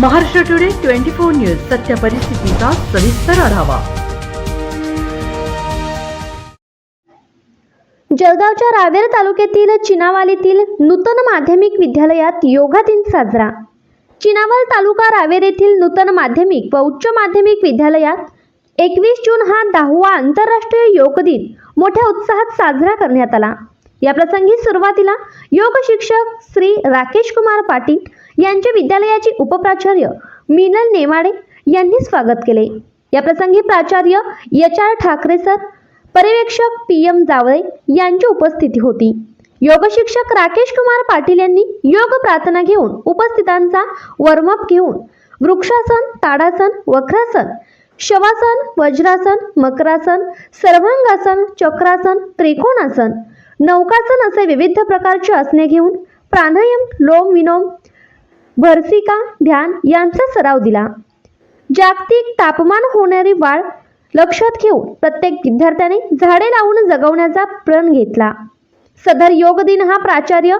Maharashtra today twenty four news सत्य परिस्थितीचा सविस्तर आढावा. जळगावच्या रावेर तालुक्यातील चिनावालीतील नूतन माध्यमिक विद्यालयात योगा दिन साजरा. चिनावाल तालुका रावेर येथील नूतन माध्यमिक व उच्च माध्यमिक विद्यालयात एकवीस जून हा दहावा आंतरराष्ट्रीय योग दिन मोठ्या उत्साहात साजरा करण्यात आला. या प्रसंगी सुरुवातीला योग शिक्षक श्री राकेश कुमार पाटील यांचे विद्यालयाचे उपप्राचार्य मिनल नेमाडे यांनी स्वागत केले. या प्रसंगी प्राचार्य एच आर ठाकरे सर पर्यवेक्षक पी एम जावळे यांची उपस्थिती होती. योग शिक्षक राकेश कुमार पाटील यांनी योग प्रार्थना घेऊन उपस्थितांचा वर्मअप घेऊन वृक्षासन ताडासन वक्रासन शवासन वज्रासन मकरासन सर्वांगासन चक्रासन त्रिकोणासन नौकासन असे विविध प्रकारचे आसने घेऊन प्राणायाम लोम विनोम भरसिका ध्यान यांचा सराव दिला. जागतिक तापमान होणारी वाढ लक्षात घेऊन प्रत्येक विद्यार्थ्याने झाडे लावून जगवण्याचा प्रण घेतला. सदर योग दिन हा प्राचार्य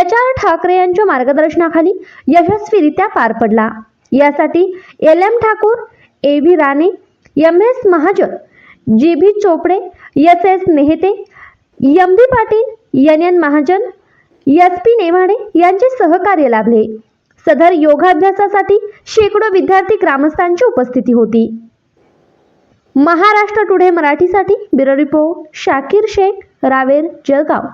एच आर ठाकरे यांच्या मार्गदर्शनाखाली यशस्वीरित्या पार पडला. यासाठी L M Thakur A V Rane M S Mahajan G B Chopde S S Nehte M B Patil N N Mahajan S P Nemade यांचे सहकार्य लाभले. सदर योगाभ्यासासाठी शेकडो विद्यार्थी ग्रामस्थांची उपस्थिती होती. महाराष्ट्र टुडे मराठीसाठी ब्युरो रिपोर्ट शाकीर शेख रावेर जळगाव.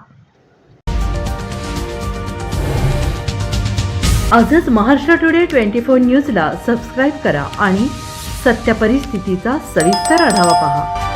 आजच महाराष्ट्र टुडे ट्वेंटी फोर न्यूजला सबस्क्राईब करा आणि सत्य परिस्थितीचा सविस्तर आढावा पहा.